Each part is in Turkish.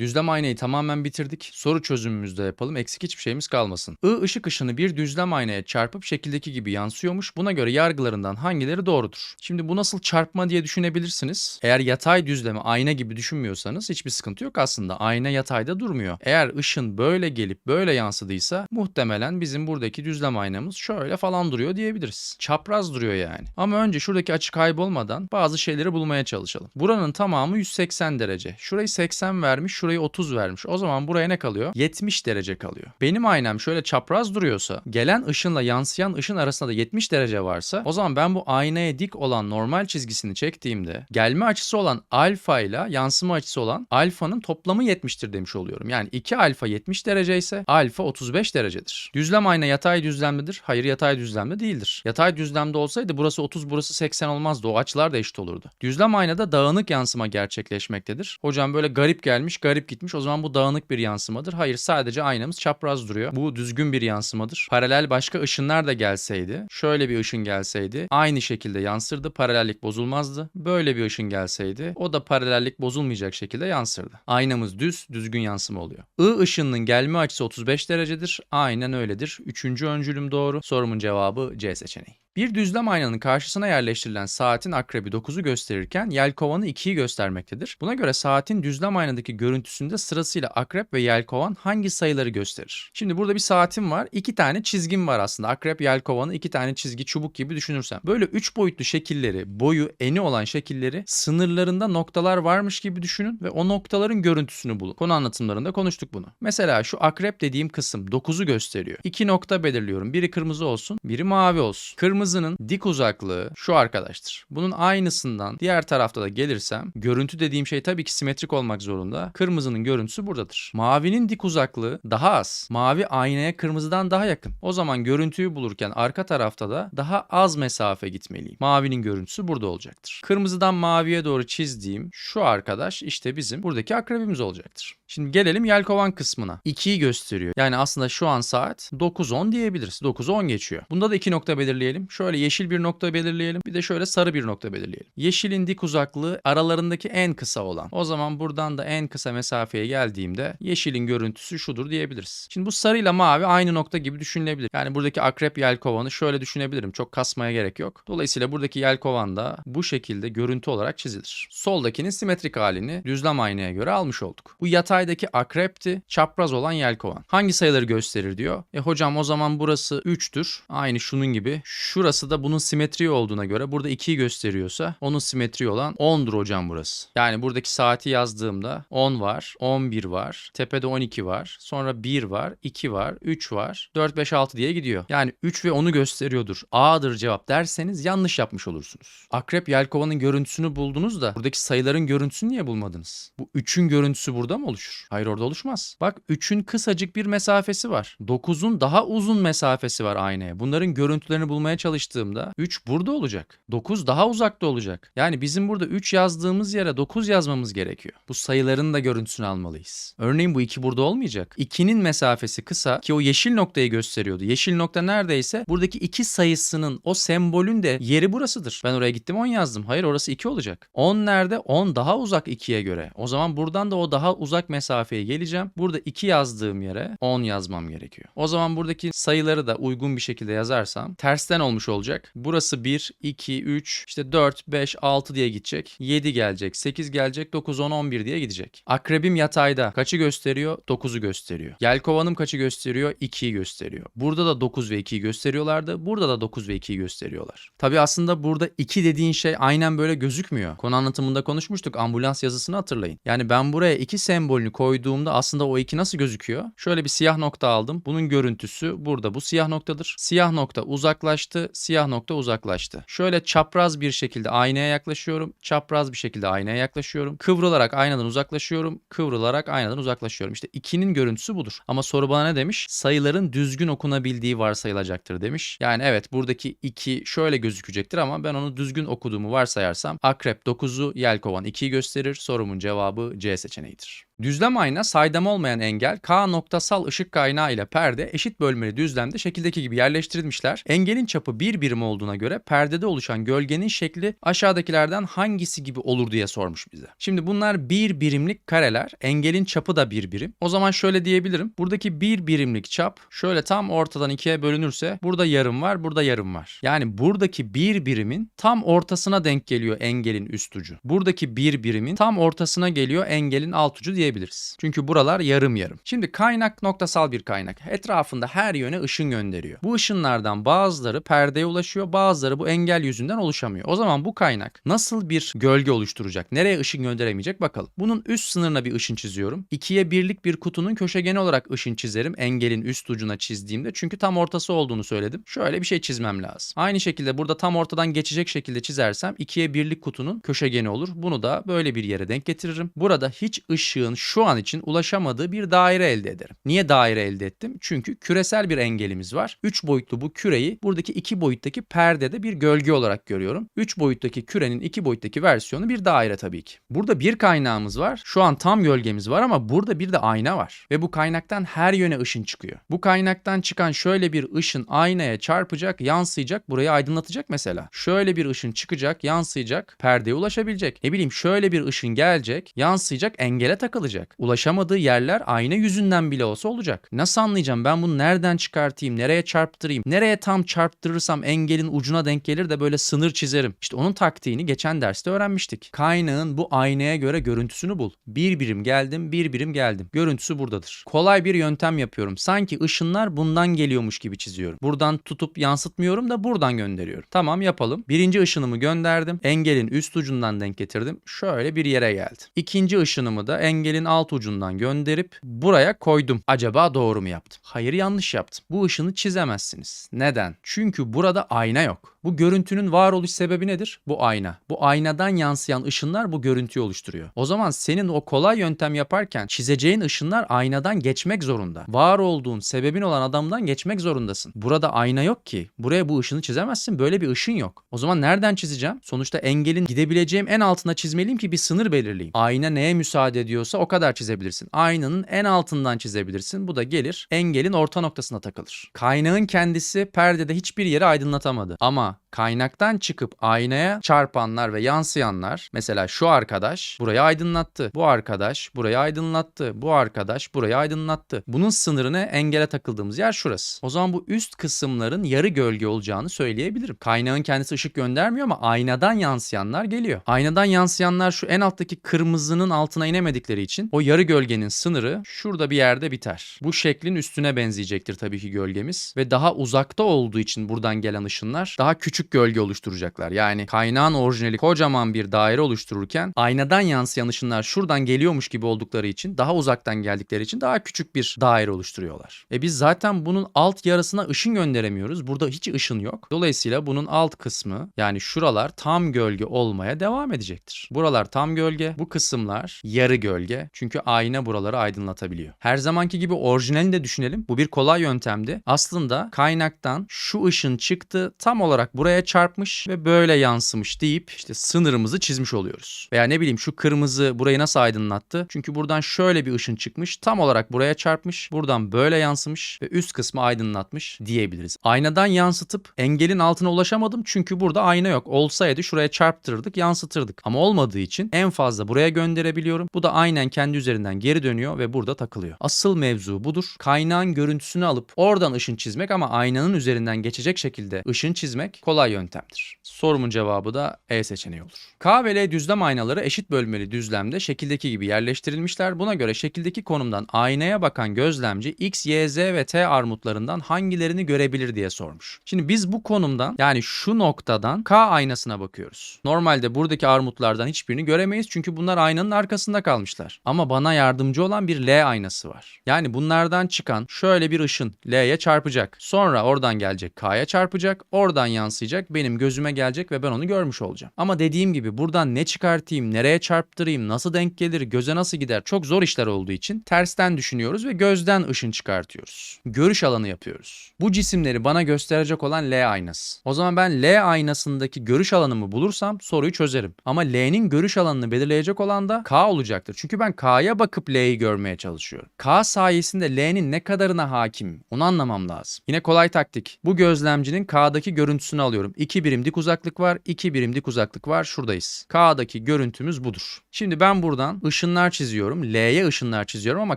Düzlem aynayı tamamen bitirdik. Soru çözümümüzü de yapalım. Eksik hiçbir şeyimiz kalmasın. I ışık ışını bir düzlem aynaya çarpıp şekildeki gibi yansıyormuş. Buna göre yargılarından hangileri doğrudur? Şimdi bu nasıl çarpma diye düşünebilirsiniz. Eğer yatay düzlemi ayna gibi düşünmüyorsanız hiçbir sıkıntı yok aslında. Ayna yatayda durmuyor. Eğer ışın böyle gelip böyle yansıdıysa muhtemelen bizim buradaki düzlem aynamız şöyle falan duruyor diyebiliriz. Çapraz duruyor yani. Ama önce şuradaki açı kaybolmadan bazı şeyleri bulmaya çalışalım. Buranın tamamı 180 derece. Şurayı 80 vermiş, şurayı 30 vermiş. O zaman buraya ne kalıyor? 70 derece kalıyor. Benim aynam şöyle çapraz duruyorsa, gelen ışınla yansıyan ışın arasında da 70 derece varsa, o zaman ben bu aynaya dik olan normal çizgisini çektiğimde gelme açısı olan alfa ile yansıma açısı olan alfanın toplamı 70'tir demiş oluyorum. Yani 2 alfa 70 derece ise alfa 35 derecedir. Düzlem ayna yatay düzlemdedir. Hayır yatay düzlemde değildir. Yatay düzlemde olsaydı burası 30 burası 80 olmazdı. O açılar da eşit olurdu. Düzlem aynada dağınık yansıma gerçekleşmektedir. Hocam böyle garip gelmiş garip gitmiş o zaman bu dağınık bir yansımadır. Hayır sadece aynamız çapraz duruyor. Bu düzgün bir yansımadır. Paralel başka ışınlar da gelseydi şöyle bir ışın gelseydi aynı şekilde yansırdı. Paralellik bozulmazdı. Böyle bir ışın gelseydi o da paralellik bozulmayacak şekilde yansırdı. Aynamız düz, düzgün yansıma oluyor. I ışınının gelme açısı 35 derecedir. Aynen öyledir. Üçüncü öncülüm doğru. Sorumun cevabı C seçeneği. Bir düzlem aynanın karşısına yerleştirilen saatin akrebi 9'u gösterirken yelkovanı 2'yi göstermektedir. Buna göre saatin düzlem aynadaki görüntüsünde sırasıyla akrep ve yelkovan hangi sayıları gösterir? Şimdi burada bir saatim var. iki tane çizgim var aslında. Akrep, yelkovanı iki tane çizgi, çubuk gibi düşünürsem. Böyle üç boyutlu şekilleri, boyu, eni olan şekilleri sınırlarında noktalar varmış gibi düşünün ve o noktaların görüntüsünü bulun. Konu anlatımlarında konuştuk bunu. Mesela şu akrep dediğim kısım 9'u gösteriyor. İki nokta belirliyorum. Biri kırmızı olsun, biri mavi olsun. Kırmızının dik uzaklığı şu arkadaştır. Bunun aynısından diğer tarafta da gelirsem görüntü dediğim şey tabii ki simetrik olmak zorunda. Kırmızının görüntüsü buradadır. Mavinin dik uzaklığı daha az. Mavi aynaya kırmızıdan daha yakın. O zaman görüntüyü bulurken arka tarafta da daha az mesafe gitmeliyim. Mavinin görüntüsü burada olacaktır. Kırmızıdan maviye doğru çizdiğim şu arkadaş işte bizim buradaki akrebimiz olacaktır. Şimdi gelelim yelkovan kısmına. 2'yi gösteriyor. Yani aslında şu an saat 9.10 diyebiliriz. 9.10 geçiyor. Bunda da iki nokta belirleyelim. Şöyle yeşil bir nokta belirleyelim. Bir de şöyle sarı bir nokta belirleyelim. Yeşilin dik uzaklığı aralarındaki en kısa olan. O zaman buradan da en kısa mesafeye geldiğimde yeşilin görüntüsü şudur diyebiliriz. Şimdi bu sarıyla mavi aynı nokta gibi düşünülebilir. Yani buradaki akrep yelkovanı şöyle düşünebilirim. Çok kasmaya gerek yok. Dolayısıyla buradaki yelkovan da bu şekilde görüntü olarak çizilir. Soldakinin simetrik halini düzlem aynaya göre almış olduk. Bu yataydaki akrepti, çapraz olan yelkovan. Hangi sayıları gösterir diyor. E hocam o zaman burası 3'tür. Aynı şunun gibi. Şurası da bunun simetri olduğuna göre burada 2'yi gösteriyorsa onun simetri olan 10'dur hocam burası. Yani buradaki saati yazdığımda 10 var, 11 var, tepede 12 var, sonra 1 var, 2 var, 3 var, 4, 5, 6 diye gidiyor. Yani 3 ve 10'u gösteriyordur. A'dır cevap derseniz yanlış yapmış olursunuz. Akrep yelkovanın görüntüsünü buldunuz da buradaki sayıların görüntüsünü niye bulmadınız? Bu 3'ün görüntüsü burada mı oluşur? Hayır orada oluşmaz. Bak 3'ün kısacık bir mesafesi var. 9'un daha uzun mesafesi var aynaya. Bunların görüntülerini bulmaya çalıştığımda 3 burada olacak. 9 daha uzakta olacak. Yani bizim burada 3 yazdığımız yere 9 yazmamız gerekiyor. Bu sayıların da görüntüsünü almalıyız. Örneğin bu 2 burada olmayacak. 2'nin mesafesi kısa ki o yeşil noktayı gösteriyordu. Yeşil nokta neredeyse buradaki 2 sayısının o sembolün de yeri burasıdır. Ben oraya gittim 10 yazdım. Hayır orası 2 olacak. 10 nerede? 10 daha uzak 2'ye göre. O zaman buradan da o daha uzak mesafeye geleceğim. Burada 2 yazdığım yere 10 yazmam gerekiyor. O zaman buradaki sayıları da uygun bir şekilde yazarsam tersten olmuş olacak. Burası 1, 2, 3, işte 4, 5, 6 diye gidecek. 7 gelecek, 8 gelecek, 9, 10, 11 diye gidecek. Akrebim yatayda kaçı gösteriyor? 9'u gösteriyor. Yelkovanım kaçı gösteriyor? 2'yi gösteriyor. Burada da 9 ve 2'yi gösteriyorlardı. Burada da 9 ve 2'yi gösteriyorlar. Tabi aslında burada 2 dediğin şey aynen böyle gözükmüyor. Konu anlatımında konuşmuştuk. Ambulans yazısını hatırlayın. Yani ben buraya 2 sembolünü koyduğumda aslında o 2 nasıl gözüküyor? Şöyle bir siyah nokta aldım. Bunun görüntüsü burada. Bu siyah noktadır. Siyah nokta uzaklaştı. Siyah nokta uzaklaştı. Şöyle çapraz bir şekilde aynaya yaklaşıyorum. Çapraz bir şekilde aynaya yaklaşıyorum. Kıvrılarak aynadan uzaklaşıyorum. Kıvrılarak aynadan uzaklaşıyorum. İşte 2'nin görüntüsü budur. Ama soru bana ne demiş? Sayıların düzgün okunabildiği varsayılacaktır demiş. Yani evet buradaki 2 şöyle gözükecektir ama ben onu düzgün okuduğumu varsayarsam akrep 9'u yelkovan 2'yi gösterir. Sorumun cevabı C seçeneğidir. Düzlem ayna saydam olmayan engel K noktasal ışık kaynağı ile perde eşit bölmeli düzlemde şekildeki gibi yerleştirilmişler. Engelin çapı bir birim olduğuna göre perdede oluşan gölgenin şekli aşağıdakilerden hangisi gibi olur diye sormuş bize. Şimdi bunlar bir birimlik kareler. Engelin çapı da bir birim. O zaman şöyle diyebilirim. Buradaki bir birimlik çap şöyle tam ortadan ikiye bölünürse burada yarım var, burada yarım var. Yani buradaki bir birimin tam ortasına denk geliyor engelin üst ucu. Buradaki bir birimin tam ortasına geliyor engelin alt ucu diyebiliriz. Çünkü buralar yarım yarım. Şimdi kaynak noktasal bir kaynak. Etrafında her yöne ışın gönderiyor. Bu ışınlardan bazıları perdeye ulaşıyor, bazıları bu engel yüzünden oluşamıyor. O zaman bu kaynak nasıl bir gölge oluşturacak? Nereye ışın gönderemeyecek bakalım. Bunun üst sınırına bir ışın çiziyorum. İkiye birlik bir kutunun köşegeni olarak ışın çizerim. Engelin üst ucuna çizdiğimde. Çünkü tam ortası olduğunu söyledim. Şöyle bir şey çizmem lazım. Aynı şekilde burada tam ortadan geçecek şekilde çizersem ikiye birlik kutunun köşegeni olur. Bunu da böyle bir yere denk getiririm. Burada hiç ışığın şu an için ulaşamadığı bir daire elde ederim. Niye daire elde ettim? Çünkü küresel bir engelimiz var. 3 boyutlu bu küreyi buradaki 2 boyuttaki perdede bir gölge olarak görüyorum. 3 boyuttaki kürenin 2 boyuttaki versiyonu bir daire tabii ki. Burada bir kaynağımız var. Şu an tam gölgemiz var ama burada bir de ayna var. Ve bu kaynaktan her yöne ışın çıkıyor. Bu kaynaktan çıkan şöyle bir ışın aynaya çarpacak, yansıyacak, burayı aydınlatacak mesela. Şöyle bir ışın çıkacak, yansıyacak, perdeye ulaşabilecek. Ne bileyim şöyle bir ışın gelecek, yansıyacak, engele takılacak. Ulaşamadığı yerler ayna yüzünden bile olsa olacak. Nasıl anlayacağım ben bunu nereden çıkartayım, nereye çarptırayım, nereye tam çarptırırsam engelin ucuna denk gelir de böyle sınır çizerim. İşte onun taktiğini geçen derste öğrenmiştik. Kaynağın bu aynaya göre görüntüsünü bul. Bir birim geldim, bir birim geldim. Görüntüsü buradadır. Kolay bir yöntem yapıyorum. Sanki ışınlar bundan geliyormuş gibi çiziyorum. Buradan tutup yansıtmıyorum da buradan gönderiyorum. Tamam yapalım. Birinci ışınımı gönderdim. Engelin üst ucundan denk getirdim. Şöyle bir yere geldi. İkinci ışınımı da engelin alt ucundan gönderip buraya koydum. Acaba doğru mu yaptım? Hayır yanlış yaptım. Bu ışını çizemezsiniz. Neden? Çünkü burada ayna yok. Bu görüntünün varoluş sebebi nedir? Bu ayna. Bu aynadan yansıyan ışınlar bu görüntüyü oluşturuyor. O zaman senin o kolay yöntem yaparken çizeceğin ışınlar aynadan geçmek zorunda. Var olduğun sebebin olan adamdan geçmek zorundasın. Burada ayna yok ki. Buraya bu ışını çizemezsin. Böyle bir ışın yok. O zaman nereden çizeceğim? Sonuçta engelin gidebileceğim en altına çizmeliyim ki bir sınır belirleyeyim. Ayna neye müsaade ediyorsa o kadar çizebilirsin. Aynanın en altından çizebilirsin. Bu da gelir engelin orta noktasına takılır. Kaynağın kendisi perdede hiçbir yeri aydınlatamadı. Ama huh. Kaynaktan çıkıp aynaya çarpanlar ve yansıyanlar mesela şu arkadaş burayı aydınlattı. Bu arkadaş burayı aydınlattı. Bu arkadaş burayı aydınlattı. Bunun sınırını engele takıldığımız yer şurası. O zaman bu üst kısımların yarı gölge olacağını söyleyebilirim. Kaynağın kendisi ışık göndermiyor ama aynadan yansıyanlar geliyor. Aynadan yansıyanlar şu en alttaki kırmızının altına inemedikleri için o yarı gölgenin sınırı şurada bir yerde biter. Bu şeklin üstüne benzeyecektir tabii ki gölgemiz ve daha uzakta olduğu için buradan gelen ışınlar daha küçük gölge oluşturacaklar. Yani kaynağın orijinali kocaman bir daire oluştururken aynadan yansıyan ışınlar şuradan geliyormuş gibi oldukları için daha uzaktan geldikleri için daha küçük bir daire oluşturuyorlar. E biz zaten bunun alt yarısına ışın gönderemiyoruz. Burada hiç ışın yok. Dolayısıyla bunun alt kısmı yani şuralar tam gölge olmaya devam edecektir. Buralar tam gölge, bu kısımlar yarı gölge. Çünkü ayna buraları aydınlatabiliyor. Her zamanki gibi orijinalini de düşünelim. Bu bir kolay yöntemdi. Aslında kaynaktan şu ışın çıktı tam olarak buraya çarpmış ve böyle yansımış deyip işte sınırımızı çizmiş oluyoruz. Veya ne bileyim şu kırmızı burayı nasıl aydınlattı? Çünkü buradan şöyle bir ışın çıkmış tam olarak buraya çarpmış. Buradan böyle yansımış ve üst kısmı aydınlatmış diyebiliriz. Aynadan yansıtıp engelin altına ulaşamadım çünkü burada ayna yok. Olsaydı şuraya çarptırırdık yansıtırdık. Ama olmadığı için en fazla buraya gönderebiliyorum. Bu da aynen kendi üzerinden geri dönüyor ve burada takılıyor. Asıl mevzu budur. Kaynağın görüntüsünü alıp oradan ışın çizmek ama aynanın üzerinden geçecek şekilde ışın çizmek kolay yöntemdir. Sorumun cevabı da E seçeneği olur. K ve L düzlem aynaları eşit bölmeli düzlemde şekildeki gibi yerleştirilmişler. Buna göre şekildeki konumdan aynaya bakan gözlemci X, Y, Z ve T armutlarından hangilerini görebilir diye sormuş. Şimdi biz bu konumdan yani şu noktadan K aynasına bakıyoruz. Normalde buradaki armutlardan hiçbirini göremeyiz çünkü bunlar aynanın arkasında kalmışlar. Ama bana yardımcı olan bir L aynası var. Yani bunlardan çıkan şöyle bir ışın L'ye çarpacak. Sonra oradan gelecek K'ya çarpacak. Oradan yansıyacak yansıyacak, benim gözüme gelecek ve ben onu görmüş olacağım. Ama dediğim gibi buradan ne çıkartayım, nereye çarptırayım, nasıl denk gelir, göze nasıl gider çok zor işler olduğu için tersten düşünüyoruz ve gözden ışın çıkartıyoruz. Görüş alanı yapıyoruz. Bu cisimleri bana gösterecek olan L aynası. O zaman ben L aynasındaki görüş alanımı bulursam soruyu çözerim. Ama L'nin görüş alanını belirleyecek olan da K olacaktır. Çünkü ben K'ya bakıp L'yi görmeye çalışıyorum. K sayesinde L'nin ne kadarına hakim onu anlamam lazım. Yine kolay taktik. Bu gözlemcinin K'daki görüntüsünü alıyorum. 2 birim dik uzaklık var, 2 birim dik uzaklık var. Şuradayız. K'daki görüntümüz budur. Şimdi ben buradan ışınlar çiziyorum. L'ye ışınlar çiziyorum ama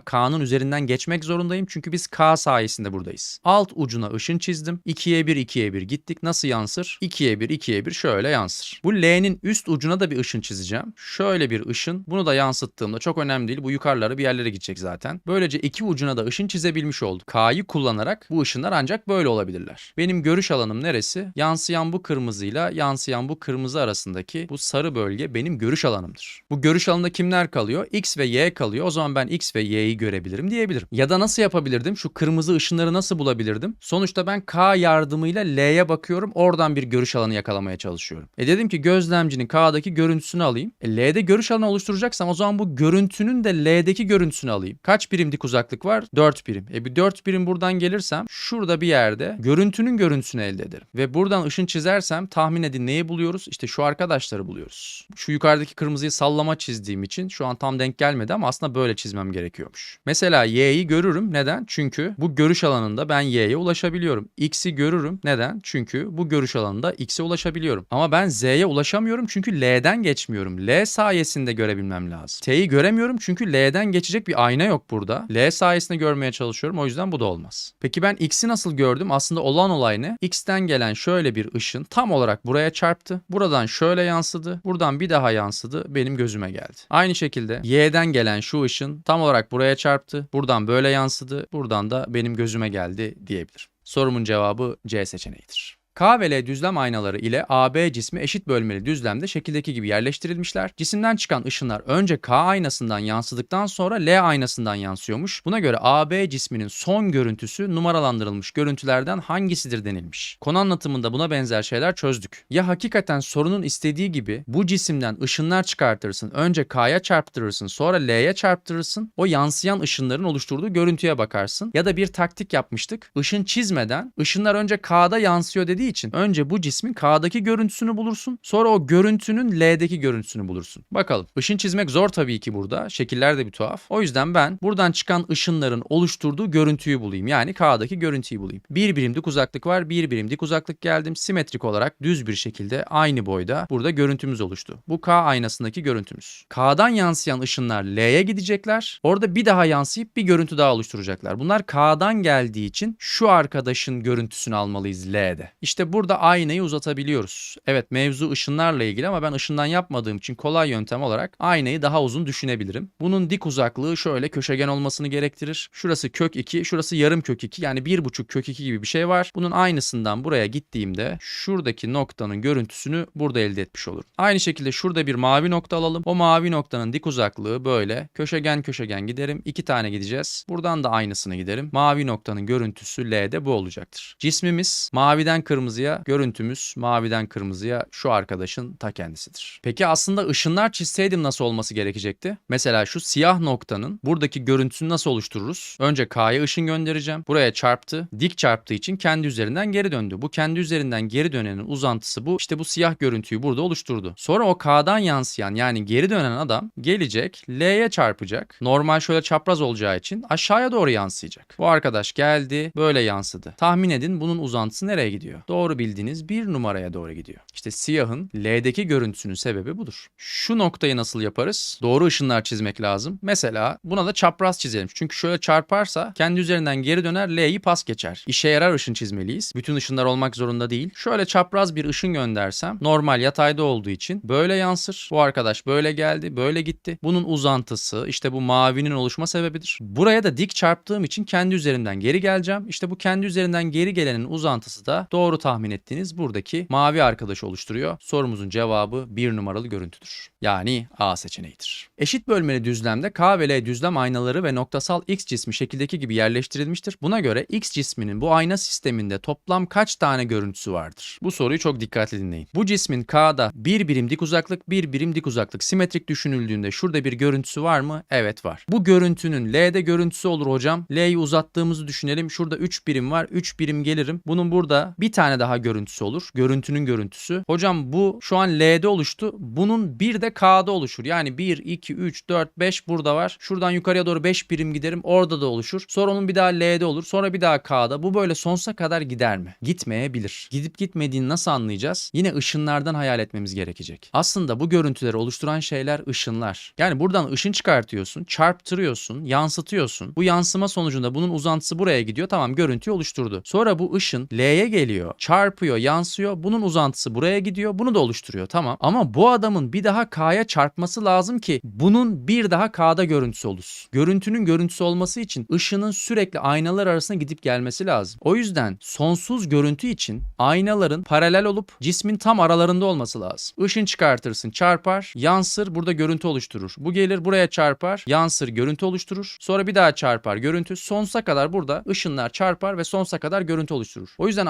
K'nın üzerinden geçmek zorundayım. Çünkü biz K sayesinde buradayız. Alt ucuna ışın çizdim. 2'ye 1, 2'ye 1 gittik. Nasıl yansır? 2'ye 1, 2'ye 1 şöyle yansır. Bu L'nin üst ucuna da bir ışın çizeceğim. Şöyle bir ışın. Bunu da yansıttığımda çok önemli değil. Bu yukarılara bir yerlere gidecek zaten. Böylece iki ucuna da ışın çizebilmiş olduk. K'yı kullanarak bu ışınlar ancak böyle olabilirler. Benim görüş alanım neresi? Yansıyan bu kırmızıyla yansıyan bu kırmızı arasındaki bu sarı bölge benim görüş alanımdır. Bu görüş alanında kimler kalıyor? X ve Y kalıyor. O zaman ben X ve Y'yi görebilirim diyebilirim. Ya da nasıl yapabilirdim? Şu kırmızı ışınları nasıl bulabilirdim? Sonuçta ben K yardımıyla L'ye bakıyorum. Oradan bir görüş alanı yakalamaya çalışıyorum. E dedim ki gözlemcinin K'daki görüntüsünü alayım. E L'de görüş alanı oluşturacaksam o zaman bu görüntünün de L'deki görüntüsünü alayım. Kaç birim dik uzaklık var? 4 birim. E bir 4 birim buradan gelirsem şurada bir yerde görüntünün görüntüsünü elde ederim. Ve buradan ışın çizersem tahmin edin neyi buluyoruz? İşte şu arkadaşları buluyoruz. Şu yukarıdaki kırmızıyı sallama çizdiğim için şu an tam denk gelmedi ama aslında böyle çizmem gerekiyormuş. Mesela Y'yi görürüm. Neden? Çünkü bu görüş alanında ben Y'ye ulaşabiliyorum. X'i görürüm. Neden? Çünkü bu görüş alanında X'e ulaşabiliyorum. Ama ben Z'ye ulaşamıyorum çünkü L'den geçmiyorum. L sayesinde görebilmem lazım. T'yi göremiyorum çünkü L'den geçecek bir ayna yok burada. L sayesinde görmeye çalışıyorum. O yüzden bu da olmaz. Peki ben X'i nasıl gördüm? Aslında olan olay ne? X'ten gelen şöyle bir ışın tam olarak buraya çarptı. Buradan şöyle yansıdı. Buradan bir daha yansıdı. Benim gözüme geldi. Aynı şekilde Y'den gelen şu ışın tam olarak buraya çarptı. Buradan böyle yansıdı. Buradan da benim gözüme geldi diyebilirim. Sorumun cevabı C seçeneğidir. K ve L düzlem aynaları ile AB cismi eşit bölmeli düzlemde şekildeki gibi yerleştirilmişler. Cisimden çıkan ışınlar önce K aynasından yansıdıktan sonra L aynasından yansıyormuş. Buna göre AB cisminin son görüntüsü numaralandırılmış görüntülerden hangisidir denilmiş. Konu anlatımında buna benzer şeyler çözdük. Ya hakikaten sorunun istediği gibi bu cisimden ışınlar çıkartırsın. Önce K'ya çarptırırsın sonra L'ye çarptırırsın. O yansıyan ışınların oluşturduğu görüntüye bakarsın. Ya da bir taktik yapmıştık. Işın çizmeden ışınlar önce K'da yansıyor dediği için önce bu cismin K'daki görüntüsünü bulursun. Sonra o görüntünün L'deki görüntüsünü bulursun. Bakalım. Işın çizmek zor tabii ki burada. Şekiller de bir tuhaf. O yüzden ben buradan çıkan ışınların oluşturduğu görüntüyü bulayım. Yani K'daki görüntüyü bulayım. Bir birim dik uzaklık var. Bir birim dik uzaklık geldim. Simetrik olarak düz bir şekilde aynı boyda burada görüntümüz oluştu. Bu K aynasındaki görüntümüz. K'dan yansıyan ışınlar L'ye gidecekler. Orada bir daha yansıyıp bir görüntü daha oluşturacaklar. Bunlar K'dan geldiği için şu arkadaşın görüntüsünü almalıyız L'de. İşte burada aynayı uzatabiliyoruz. Evet mevzu ışınlarla ilgili ama ben ışından yapmadığım için kolay yöntem olarak aynayı daha uzun düşünebilirim. Bunun dik uzaklığı şöyle köşegen olmasını gerektirir. Şurası kök 2, şurası yarım kök 2 yani 1,5 kök 2 gibi bir şey var. Bunun aynısından buraya gittiğimde şuradaki noktanın görüntüsünü burada elde etmiş olurum. Aynı şekilde şurada bir mavi nokta alalım. O mavi noktanın dik uzaklığı böyle köşegen köşegen giderim. İki tane gideceğiz. Buradan da aynısını giderim. Mavi noktanın görüntüsü L'de bu olacaktır. Cismimiz maviden kırmızıya, görüntümüz maviden kırmızıya şu arkadaşın ta kendisidir. Peki aslında ışınlar çizseydim nasıl olması gerekecekti? Mesela şu siyah noktanın buradaki görüntüsünü nasıl oluştururuz? Önce K'ya ışın göndereceğim. Buraya çarptı. Dik çarptığı için kendi üzerinden geri döndü. Bu kendi üzerinden geri dönenin uzantısı bu. İşte bu siyah görüntüyü burada oluşturdu. Sonra o K'dan yansıyan yani geri dönen adam gelecek L'ye çarpacak. Normal şöyle çapraz olacağı için aşağıya doğru yansıyacak. Bu arkadaş geldi böyle yansıdı. Tahmin edin bunun uzantısı nereye gidiyor? Doğru bildiğiniz bir numaraya doğru gidiyor. İşte siyahın L'deki görüntüsünün sebebi budur. Şu noktayı nasıl yaparız? Doğru ışınlar çizmek lazım. Mesela buna da çapraz çizelim. Çünkü şöyle çarparsa kendi üzerinden geri döner L'yi pas geçer. İşe yarar ışın çizmeliyiz. Bütün ışınlar olmak zorunda değil. Şöyle çapraz bir ışın göndersem normal yatayda olduğu için böyle yansır. Bu arkadaş böyle geldi, böyle gitti. Bunun uzantısı işte bu mavinin oluşma sebebidir. Buraya da dik çarptığım için kendi üzerimden geri geleceğim. İşte bu kendi üzerinden geri gelenin uzantısı da doğru tahmin ettiğiniz buradaki mavi arkadaşı oluşturuyor. Sorumuzun cevabı bir numaralı görüntüdür. Yani A seçeneğidir. Eşit bölmeli düzlemde K ve L düzlem aynaları ve noktasal X cismi şekildeki gibi yerleştirilmiştir. Buna göre X cisminin bu ayna sisteminde toplam kaç tane görüntüsü vardır? Bu soruyu çok dikkatli dinleyin. Bu cismin K'da bir birim dik uzaklık, bir birim dik uzaklık simetrik düşünüldüğünde şurada bir görüntüsü var mı? Evet var. Bu görüntünün L'de görüntüsü olur hocam. L'yi uzattığımızı düşünelim. Şurada 3 birim var. 3 birim gelirim. Bunun burada bir tane daha görüntüsü olur. Görüntünün görüntüsü. Hocam bu şu an L'de oluştu. Bunun bir de K'da oluşur. Yani 1, 2, 3, 4, 5 burada var. Şuradan yukarıya doğru 5 birim giderim. Orada da oluşur. Sonra onun bir daha L'de olur. Sonra bir daha K'da. Bu böyle sonsuza kadar gider mi? Gitmeyebilir. Gidip gitmediğini nasıl anlayacağız? Yine ışınlardan hayal etmemiz gerekecek. Aslında bu görüntüleri oluşturan şeyler ışınlar. Yani buradan ışın çıkartıyorsun, çarptırıyorsun, yansıtıyorsun. Bu yansıma sonucunda bunun uzantısı buraya gidiyor. Tamam görüntüyü oluşturdu. Sonra bu ışın L'ye geliyor, çarpıyor, yansıyor. Bunun uzantısı buraya gidiyor. Bunu da oluşturuyor. Tamam. Ama bu adamın bir daha K'ya çarpması lazım ki bunun bir daha K'da görüntüsü oluşsun. Görüntünün görüntüsü olması için ışının sürekli aynalar arasında gidip gelmesi lazım. O yüzden sonsuz görüntü için aynaların paralel olup cismin tam aralarında olması lazım. Işın çıkartırsın, çarpar, yansır, burada görüntü oluşturur. Bu gelir buraya çarpar, yansır, görüntü oluşturur. Sonra bir daha çarpar, görüntü sonsuza kadar burada ışınlar çarpar ve sonsuza kadar görüntü oluşturur. O yüzden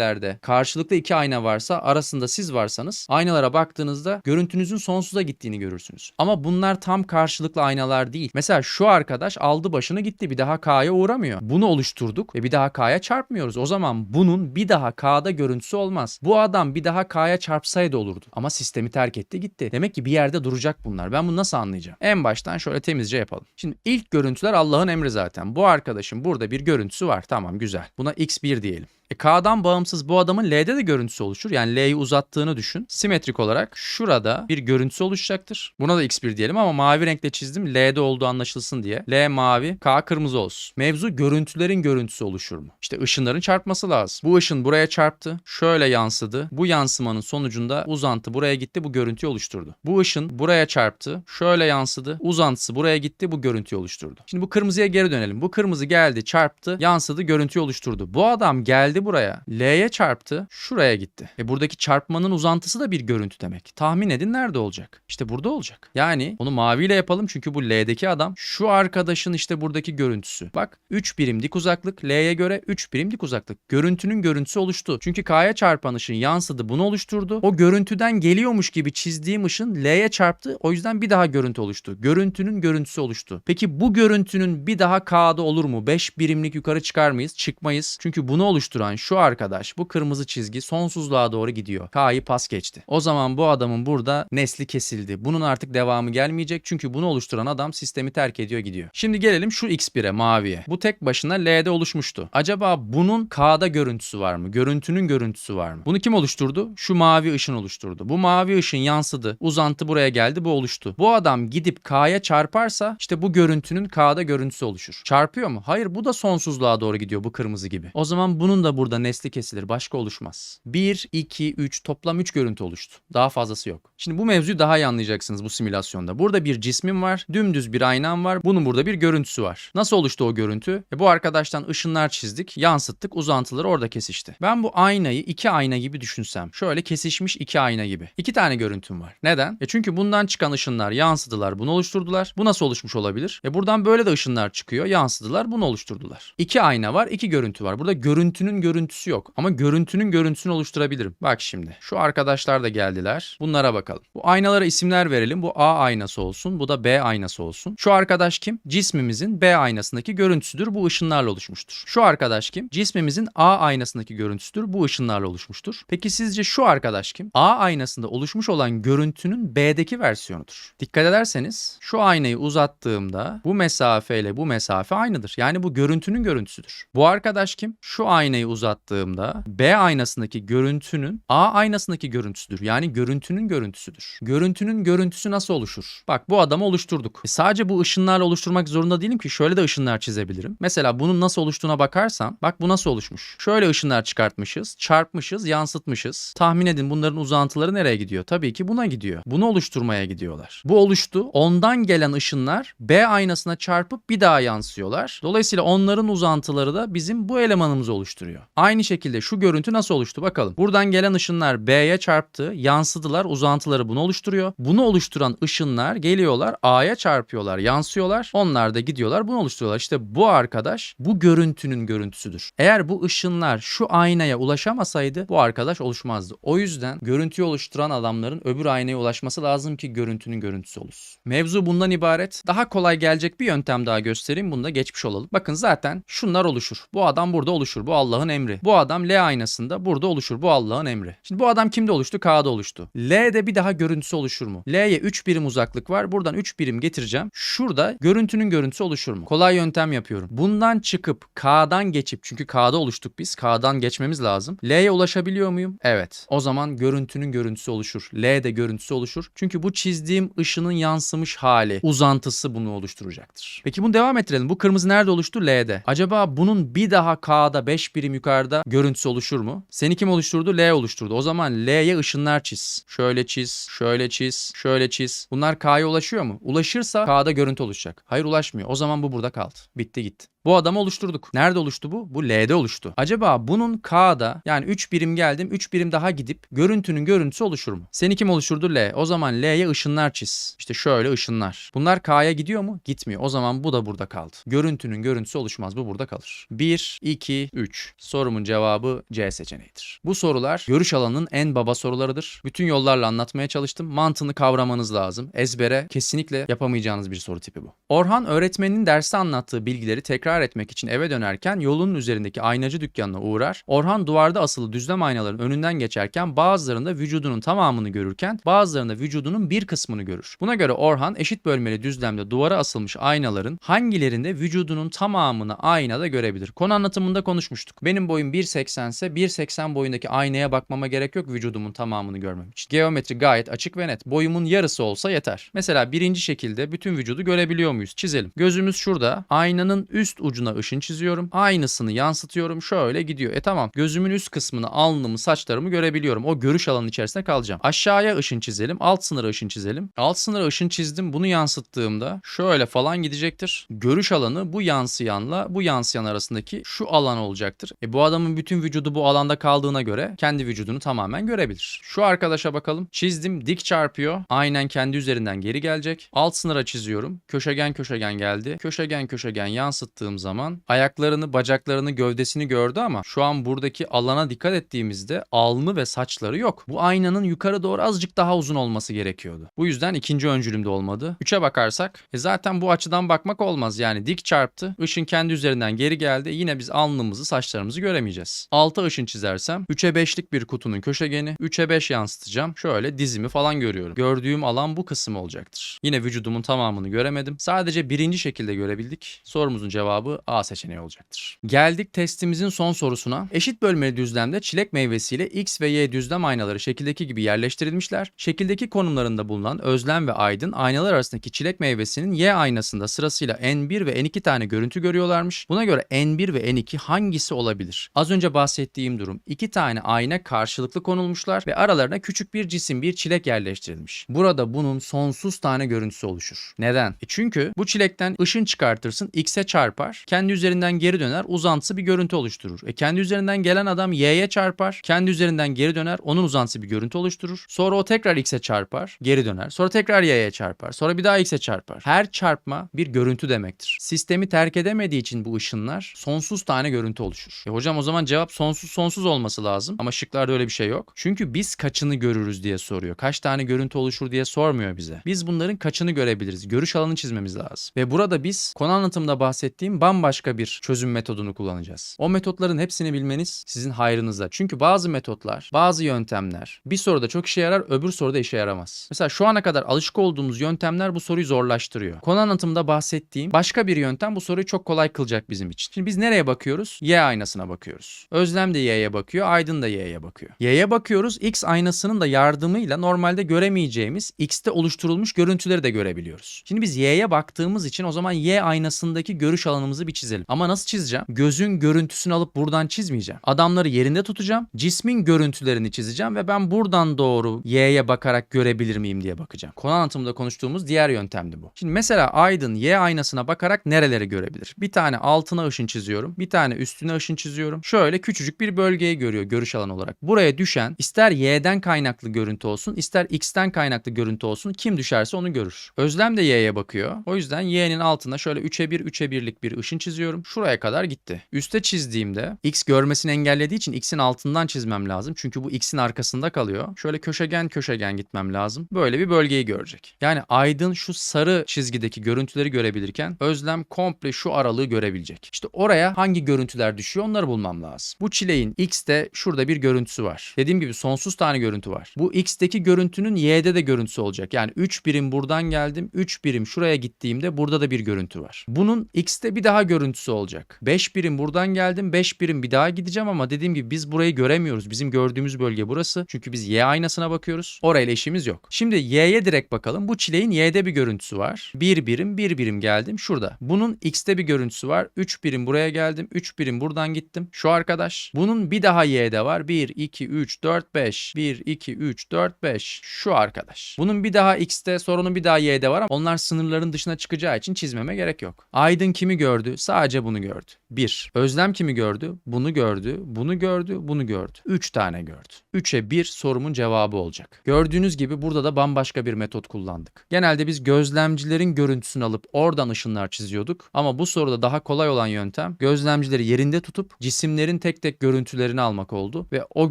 AVM'lerde karşılıklı iki ayna varsa arasında siz varsanız aynalara baktığınızda görüntünüzün sonsuza gittiğini görürsünüz. Ama bunlar tam karşılıklı aynalar değil. Mesela şu arkadaş aldı başını gitti bir daha K'ya uğramıyor. Bunu oluşturduk ve bir daha K'ya çarpmıyoruz. O zaman bunun bir daha K'da görüntüsü olmaz. Bu adam bir daha K'ya çarpsaydı olurdu. Ama sistemi terk etti gitti. Demek ki bir yerde duracak bunlar. Ben bunu nasıl anlayacağım? En baştan şöyle temizce yapalım. Şimdi ilk görüntüler Allah'ın emri zaten. Bu arkadaşın burada bir görüntüsü var. Tamam güzel. Buna x1 diyelim. E K'dan bağımsız bu adamın L'de de görüntüsü oluşur. Yani L'yi uzattığını düşün. Simetrik olarak şurada bir görüntüsü oluşacaktır. Buna da X1 diyelim ama mavi renkle çizdim. L'de olduğu anlaşılsın diye. L mavi, K kırmızı olsun. Mevzu görüntülerin görüntüsü oluşur mu? İşte ışınların çarpması lazım. Bu ışın buraya çarptı. Şöyle yansıdı. Bu yansımanın sonucunda uzantı buraya gitti. Bu görüntüyü oluşturdu. Bu ışın buraya çarptı. Şöyle yansıdı. Uzantısı buraya gitti. Bu görüntüyü oluşturdu. Şimdi bu kırmızıya geri dönelim. Bu kırmızı geldi, çarptı, yansıdı, görüntüyü oluşturdu. Bu adam geldi buraya. L'ye çarptı. Şuraya gitti. E buradaki çarpmanın uzantısı da bir görüntü demek. Tahmin edin nerede olacak? İşte burada olacak. Yani onu maviyle yapalım çünkü bu L'deki adam şu arkadaşın işte buradaki görüntüsü. Bak 3 birim dik uzaklık L'ye göre 3 birim dik uzaklık. Görüntünün görüntüsü oluştu. Çünkü K'ya çarpan ışın yansıdı bunu oluşturdu. O görüntüden geliyormuş gibi çizdiğim ışın L'ye çarptı. O yüzden bir daha görüntü oluştu. Görüntünün görüntüsü oluştu. Peki bu görüntünün bir daha K'da olur mu? 5 birimlik yukarı çıkar mıyız? Çıkmayız. Çünkü bunu oluşturan şu arkadaş bu kırmızı çizgi sonsuzluğa doğru gidiyor. K'yı pas geçti. O zaman bu adamın burada nesli kesildi. Bunun artık devamı gelmeyecek. Çünkü bunu oluşturan adam sistemi terk ediyor gidiyor. Şimdi gelelim şu X1'e maviye. Bu tek başına L'de oluşmuştu. Acaba bunun K'da görüntüsü var mı? Görüntünün görüntüsü var mı? Bunu kim oluşturdu? Şu mavi ışın oluşturdu. Bu mavi ışın yansıdı. Uzantı buraya geldi. Bu oluştu. Bu adam gidip K'ya çarparsa işte bu görüntünün K'da görüntüsü oluşur. Çarpıyor mu? Hayır bu da sonsuzluğa doğru gidiyor bu kırmızı gibi. O zaman bunun da burada nesli kesilir. Başka oluşmaz. 1, 2, 3 toplam 3 görüntü oluştu. Daha fazlası yok. Şimdi bu mevzuyu daha iyi anlayacaksınız bu simülasyonda. Burada bir cismim var. Dümdüz bir aynam var. Bunun burada bir görüntüsü var. Nasıl oluştu o görüntü? E bu arkadaştan ışınlar çizdik. Yansıttık. Uzantıları orada kesişti. Ben bu aynayı iki ayna gibi düşünsem. Şöyle kesişmiş iki ayna gibi. İki tane görüntüm var. Neden? E çünkü bundan çıkan ışınlar yansıdılar. Bunu oluşturdular. Bu nasıl oluşmuş olabilir? E buradan böyle de ışınlar çıkıyor. Yansıdılar. Bunu oluşturdular. İki ayna var. iki görüntü var. Burada görüntünün görüntüsü yok. Ama görüntünün görüntüsünü oluşturabilirim. Bak şimdi. Şu arkadaşlar da geldiler. Bunlara bakalım. Bu aynalara isimler verelim. Bu A aynası olsun. Bu da B aynası olsun. Şu arkadaş kim? Cismimizin B aynasındaki görüntüsüdür. Bu ışınlarla oluşmuştur. Şu arkadaş kim? Cismimizin A aynasındaki görüntüsüdür. Bu ışınlarla oluşmuştur. Peki sizce şu arkadaş kim? A aynasında oluşmuş olan görüntünün B'deki versiyonudur. Dikkat ederseniz şu aynayı uzattığımda bu mesafeyle bu mesafe aynıdır. Yani bu görüntünün görüntüsüdür. Bu arkadaş kim? Şu aynayı uzattığımda B aynasındaki görüntünün A aynasındaki görüntüsüdür. Yani görüntünün görüntüsüdür. Görüntünün görüntüsü nasıl oluşur? Bak bu adamı oluşturduk. E sadece bu ışınlarla oluşturmak zorunda değilim ki şöyle de ışınlar çizebilirim. Mesela bunun nasıl oluştuğuna bakarsam bak bu nasıl oluşmuş. Şöyle ışınlar çıkartmışız, çarpmışız, yansıtmışız. Tahmin edin bunların uzantıları nereye gidiyor? Tabii ki buna gidiyor. Bunu oluşturmaya gidiyorlar. Bu oluştu. Ondan gelen ışınlar B aynasına çarpıp bir daha yansıyorlar. Dolayısıyla onların uzantıları da bizim bu elemanımızı oluşturuyor. Oluşmuyor. Aynı şekilde şu görüntü nasıl oluştu bakalım. Buradan gelen ışınlar B'ye çarptı, yansıdılar, uzantıları bunu oluşturuyor. Bunu oluşturan ışınlar geliyorlar A'ya çarpıyorlar, yansıyorlar. Onlar da gidiyorlar bunu oluşturuyorlar. İşte bu arkadaş bu görüntünün görüntüsüdür. Eğer bu ışınlar şu aynaya ulaşamasaydı bu arkadaş oluşmazdı. O yüzden görüntüyü oluşturan adamların öbür aynaya ulaşması lazım ki görüntünün görüntüsü oluşsun. Mevzu bundan ibaret. Daha kolay gelecek bir yöntem daha göstereyim. Bunu da geçmiş olalım. Bakın zaten şunlar oluşur. Bu adam burada oluşur. Bu Allah'ın emri. Bu adam L aynasında burada oluşur. Bu Allah'ın emri. Şimdi bu adam kimde oluştu? K'da oluştu. L'de bir daha görüntüsü oluşur mu? L'ye 3 birim uzaklık var. Buradan 3 birim getireceğim. Şurada görüntünün görüntüsü oluşur mu? Kolay yöntem yapıyorum. Bundan çıkıp K'dan geçip çünkü K'da oluştuk biz. K'dan geçmemiz lazım. L'ye ulaşabiliyor muyum? Evet. O zaman görüntünün görüntüsü oluşur. L'de görüntüsü oluşur. Çünkü bu çizdiğim ışının yansımış hali, uzantısı bunu oluşturacaktır. Peki bunu devam ettirelim. Bu kırmızı nerede oluştu? L'de. Acaba bunun bir daha K'da 5 birim yukarıda görüntüsü oluşur mu? Seni kim oluşturdu? L oluşturdu. O zaman L'ye ışınlar çiz. Şöyle çiz, şöyle çiz, şöyle çiz. Bunlar K'ya ulaşıyor mu? Ulaşırsa K'da görüntü oluşacak. Hayır ulaşmıyor. O zaman bu burada kaldı. Bitti gitti. Bu adamı oluşturduk. Nerede oluştu bu? Bu L'de oluştu. Acaba bunun K'da yani 3 birim geldim 3 birim daha gidip görüntünün görüntüsü oluşur mu? Seni kim oluşturdu? L. O zaman L'ye ışınlar çiz. İşte şöyle ışınlar. Bunlar K'ya gidiyor mu? Gitmiyor. O zaman bu da burada kaldı. Görüntünün görüntüsü oluşmaz. Bu burada kalır. 1, 2, 3. Sorumun cevabı C seçeneğidir. Bu sorular görüş alanının en baba sorularıdır. Bütün yollarla anlatmaya çalıştım. Mantığını kavramanız lazım. Ezbere kesinlikle yapamayacağınız bir soru tipi bu. Orhan öğretmeninin derste anlattığı bilgileri tekrar etmek için eve dönerken yolun üzerindeki aynacı dükkanına uğrar. Orhan duvarda asılı düzlem aynaların önünden geçerken bazılarında vücudunun tamamını görürken bazılarında vücudunun bir kısmını görür. Buna göre Orhan eşit bölmeli düzlemde duvara asılmış aynaların hangilerinde vücudunun tamamını aynada görebilir? Konu anlatımında konuşmuştuk. Benim boyum 1.80 ise 1.80 boyundaki aynaya bakmama gerek yok vücudumun tamamını görmem için. Geometri gayet açık ve net. Boyumun yarısı olsa yeter. Mesela birinci şekilde bütün vücudu görebiliyor muyuz? Çizelim. Gözümüz şurada. Aynanın üst ucuna ışın çiziyorum. Aynısını yansıtıyorum. Şöyle gidiyor. E tamam. Gözümün üst kısmını, alnımı, saçlarımı görebiliyorum. O görüş alanı içerisinde kalacağım. Aşağıya ışın çizelim. Alt sınıra ışın çizelim. Alt sınıra ışın çizdim. Bunu yansıttığımda şöyle falan gidecektir. Görüş alanı bu yansıyanla bu yansıyan arasındaki şu alan olacaktır. E bu adamın bütün vücudu bu alanda kaldığına göre kendi vücudunu tamamen görebilir. Şu arkadaşa bakalım. Çizdim. Dik çarpıyor. Aynen kendi üzerinden geri gelecek. Alt sınıra çiziyorum. Köşegen köşegen geldi. Köşegen köşegen yansıttığım zaman ayaklarını, bacaklarını, gövdesini gördü ama şu an buradaki alana dikkat ettiğimizde alnı ve saçları yok. Bu aynanın yukarı doğru azıcık daha uzun olması gerekiyordu. Bu yüzden ikinci öncülümde olmadı. Üçe bakarsak e zaten bu açıdan bakmak olmaz. Yani dik çarptı. Işın kendi üzerinden geri geldi. Yine biz alnımızı, saçlarımızı göremeyeceğiz. Alta ışın çizersem 3'e 5'lik bir kutunun köşegeni 3'e 5 yansıtacağım. Şöyle dizimi falan görüyorum. Gördüğüm alan bu kısım olacaktır. Yine vücudumun tamamını göremedim. Sadece birinci şekilde görebildik. Sorumuzun cevabı A seçeneği olacaktır. Geldik testimizin son sorusuna. Eşit bölmeli düzlemde çilek meyvesiyle X ve Y düzlem aynaları şekildeki gibi yerleştirilmişler. Şekildeki konumlarında bulunan Özlem ve Aydın aynalar arasındaki çilek meyvesinin Y aynasında sırasıyla N1 ve N2 tane görüntü görüyorlarmış. Buna göre N1 ve N2 hangisi olabilir? Az önce bahsettiğim durum. iki tane ayna karşılıklı konulmuşlar ve aralarına küçük bir cisim, bir çilek yerleştirilmiş. Burada bunun sonsuz tane görüntüsü oluşur. Neden? E çünkü bu çilekten ışın çıkartırsın, X'e çarpar, kendi üzerinden geri döner, uzantısı bir görüntü oluşturur. E kendi üzerinden gelen adam Y'ye çarpar, kendi üzerinden geri döner, onun uzantısı bir görüntü oluşturur. Sonra o tekrar X'e çarpar, geri döner. Sonra tekrar Y'ye çarpar. Sonra bir daha X'e çarpar. Her çarpma bir görüntü demektir. Sistemi terk edemediği için bu ışınlar sonsuz tane görüntü oluşur. E hocam o zaman cevap sonsuz sonsuz olması lazım. Ama şıklarda öyle bir şey yok. Çünkü biz kaçını görürüz diye soruyor. Kaç tane görüntü oluşur diye sormuyor bize. Biz bunların kaçını görebiliriz. Görüş alanı çizmemiz lazım. Ve burada biz konu anlatımında bahsettiğim bambaşka bir çözüm metodunu kullanacağız. O metotların hepsini bilmeniz sizin hayrınıza. Çünkü bazı metotlar, bazı yöntemler bir soruda çok işe yarar, öbür soruda işe yaramaz. Mesela şu ana kadar alışık olduğumuz yöntemler bu soruyu zorlaştırıyor. Konu anlatımında bahsettiğim başka bir yöntem bu soruyu çok kolay kılacak bizim için. Şimdi biz nereye bakıyoruz? Y aynasına bakıyoruz. Özlem de Y'ye bakıyor, Aydın da Y'ye bakıyor. Y'ye bakıyoruz. X aynasının da yardımıyla normalde göremeyeceğimiz X'te oluşturulmuş görüntüleri de görebiliyoruz. Şimdi biz Y'ye baktığımız için o zaman Y aynasındaki görüş alanımız aynamızı bir çizelim. Ama nasıl çizeceğim? Gözün görüntüsünü alıp buradan çizmeyeceğim. Adamları yerinde tutacağım. Cismin görüntülerini çizeceğim ve ben buradan doğru Y'ye bakarak görebilir miyim diye bakacağım. Konu anlatımında konuştuğumuz diğer yöntemdi bu. Şimdi mesela Aydın Y aynasına bakarak nereleri görebilir? Bir tane altına ışın çiziyorum. Bir tane üstüne ışın çiziyorum. Şöyle küçücük bir bölgeyi görüyor görüş alanı olarak. Buraya düşen ister Y'den kaynaklı görüntü olsun ister X'ten kaynaklı görüntü olsun kim düşerse onu görür. Özlem de Y'ye bakıyor. O yüzden Y'nin altına şöyle 3'e 1 3'e 1'lik bir ışın çiziyorum. Şuraya kadar gitti. Üste çizdiğimde X görmesini engellediği için X'in altından çizmem lazım. Çünkü bu X'in arkasında kalıyor. Şöyle köşegen köşegen gitmem lazım. Böyle bir bölgeyi görecek. Yani Aydın şu sarı çizgideki görüntüleri görebilirken Özlem komple şu aralığı görebilecek. İşte oraya hangi görüntüler düşüyor onları bulmam lazım. Bu çileğin X'te şurada bir görüntüsü var. Dediğim gibi sonsuz tane görüntü var. Bu X'teki görüntünün Y'de de görüntüsü olacak. Yani 3 birim buradan geldim. 3 birim şuraya gittiğimde burada da bir görüntü var. Bunun X'te bir daha görüntüsü olacak. 5 birim buradan geldim. 5 birim bir daha gideceğim ama dediğim gibi biz burayı göremiyoruz. Bizim gördüğümüz bölge burası. Çünkü biz Y aynasına bakıyoruz. Orayla işimiz yok. Şimdi Y'ye direkt bakalım. Bu çileğin Y'de bir görüntüsü var. 1 birim 1 birim geldim şurada. Bunun X'te bir görüntüsü var. 3 birim buraya geldim. 3 birim buradan gittim. Şu arkadaş. Bunun bir daha Y'de var. 1, 2, 3, 4, 5. 1, 2, 3, 4, 5. Şu arkadaş. Bunun bir daha X'te sorunun bir daha Y'de var ama onlar sınırların dışına çıkacağı için çizmeme gerek yok. Aydın kimi gördü? Sadece bunu gördü. 1. Özlem kimi gördü? Bunu gördü, bunu gördü, bunu gördü. 3 tane gördü. 3'e 1 sorumun cevabı olacak. Gördüğünüz gibi burada da bambaşka bir metot kullandık. Genelde biz gözlemcilerin görüntüsünü alıp oradan ışınlar çiziyorduk. Ama bu soruda daha kolay olan yöntem gözlemcileri yerinde tutup cisimlerin tek tek görüntülerini almak oldu. Ve o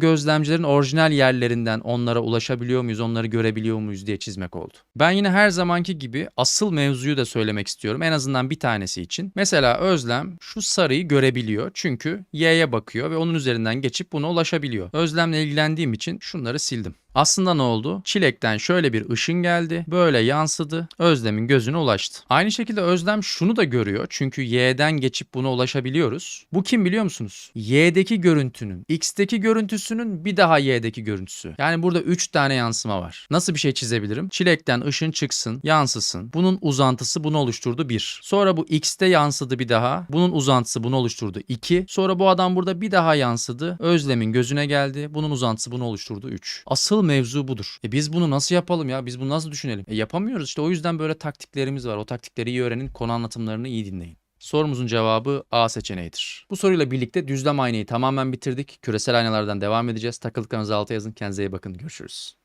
gözlemcilerin orijinal yerlerinden onlara ulaşabiliyor muyuz, onları görebiliyor muyuz diye çizmek oldu. Ben yine her zamanki gibi asıl mevzuyu da söylemek istiyorum. En azından bir tanesi için. Mesela Özlem şu sarıyı görebiliyor. Çünkü Y'ye bakıyor ve onun üzerinden geçip buna ulaşabiliyor. Özlemle ilgilendiğim için şunları sildim. Aslında ne oldu? Çilekten şöyle bir ışın geldi. Böyle yansıdı. Özlem'in gözüne ulaştı. Aynı şekilde Özlem şunu da görüyor. Çünkü Y'den geçip buna ulaşabiliyoruz. Bu kim biliyor musunuz? Y'deki görüntünün, X'teki görüntüsünün bir daha Y'deki görüntüsü. Yani burada 3 tane yansıma var. Nasıl bir şey çizebilirim? Çilekten ışın çıksın, yansısın. Bunun uzantısı bunu oluşturdu 1. Sonra bu X'te yansıdı bir daha. Bunun uzantısı bunu oluşturdu 2. Sonra bu adam burada bir daha yansıdı. Özlem'in gözüne geldi. Bunun uzantısı bunu oluşturdu 3. Asıl mevzu budur. E biz bunu nasıl yapalım ya? Biz bunu nasıl düşünelim? E yapamıyoruz işte o yüzden böyle taktiklerimiz var. O taktikleri iyi öğrenin, konu anlatımlarını iyi dinleyin. Sorumuzun cevabı A seçeneğidir. Bu soruyla birlikte düzlem aynayı tamamen bitirdik. Küresel aynalardan devam edeceğiz. Takıldıklarınızı alta yazın. Kendinize iyi bakın. Görüşürüz.